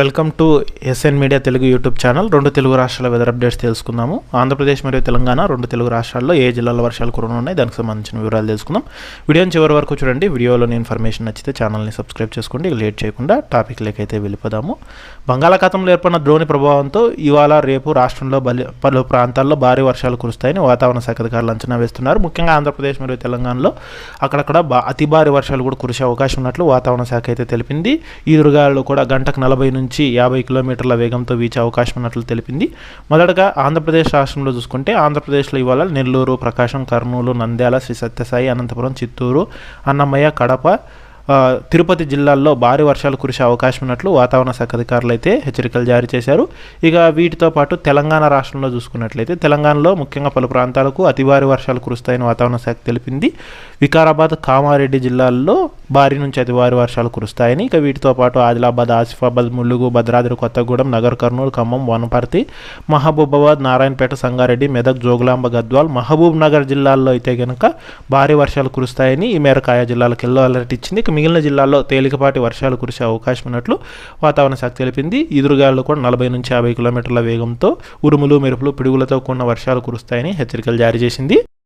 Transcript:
Welcome to SN media Telugu YouTube channel. రెండు తెలుగు రాష్ట్రాల weather updates తెలుసుకుందాము. ఆంధ్రప్రదేశ్ మరియు తెలంగాణ రెండు తెలుగు రాష్ట్రాల్లో ఏ జిల్లాలో వర్షాలు కురనున్నాయి దానికి సంబంధించిన వివరాలు తెలుసుకుందాం. వీడియోని చివరి వరకు చూడండి. వీడియోలోని ఇన్ఫర్మేషన్ నచ్చితే ఛానల్ని సబ్స్క్రైబ్ చేసుకోండి. లేట్ చేయకుండా టాపిక్ లేకైతే వెళ్ళిపోదాము. బంగాళాఖాతంలో ఏర్పడిన ద్రోణి ప్రభావంతో ఇవాళ రేపు రాష్ట్రంలో బలి పలు ప్రాంతాల్లో భారీ వర్షాలు కురుస్తాయని వాతావరణ శాఖ అధికారులు అంచనా వేస్తున్నారు. ముఖ్యంగా ఆంధ్రప్రదేశ్ మరియు తెలంగాణలో అక్కడక్కడ బా అతి భారీ వర్షాలు కూడా కురిసే అవకాశం ఉన్నట్లు వాతావరణ శాఖ అయితే తెలిపింది. ఈ దుర్గాలు కూడా గంటకు నలభై నుంచి నుంచి యాభై కిలోమీటర్ల వేగంతో వీచే అవకాశం ఉన్నట్లు తెలిపింది. మొదటగా ఆంధ్రప్రదేశ్ రాష్ట్రంలో చూసుకుంటే ఆంధ్రప్రదేశ్లో ఇవాళ నెల్లూరు ప్రకాశం కర్నూలు నంద్యాల శ్రీ సత్యసాయి అనంతపురం చిత్తూరు అన్నమయ్య కడప తిరుపతి జిల్లాల్లో భారీ వర్షాలు కురిసే అవకాశం ఉన్నట్లు వాతావరణ శాఖ అధికారులు అయితే హెచ్చరికలు జారీ చేశారు. ఇక వీటితో పాటు తెలంగాణ రాష్ట్రంలో చూసుకున్నట్లయితే తెలంగాణలో ముఖ్యంగా పలు ప్రాంతాలకు అతి భారీ వర్షాలు కురుస్తాయని వాతావరణ శాఖ తెలిపింది. వికారాబాద్ కామారెడ్డి జిల్లాల్లో భారీ నుంచి అతి వారి వర్షాలు కురుస్తాయని. ఇక వీటితో పాటు ఆదిలాబాద్ ఆసిఫాబాద్ ములుగు భద్రాద్రి కొత్తగూడెం నగర్ కర్నూలు ఖమ్మం వనపర్తి మహబూబాబాద్ నారాయణపేట సంగారెడ్డి మెదక్ జోగులాంబ గద్వాల్ మహబూబ్ నగర్ జిల్లాల్లో అయితే కనుక భారీ వర్షాలు కురుస్తాయని ఈ మేరకు ఆయా జిల్లాలకు ఎల్లో అలర్ట్ ఇచ్చింది. ఇక మిగిలిన జిల్లాల్లో తేలికపాటి వర్షాలు కురిసే అవకాశం ఉన్నట్లు వాతావరణ శాఖ తెలిపింది. ఎదురుగాలు కూడా నలభై నుంచి యాభై కిలోమీటర్ల వేగంతో ఉరుములు మెరుపులు పిడుగులతో కూడిన వర్షాలు కురుస్తాయని హెచ్చరికలు జారీ చేసింది.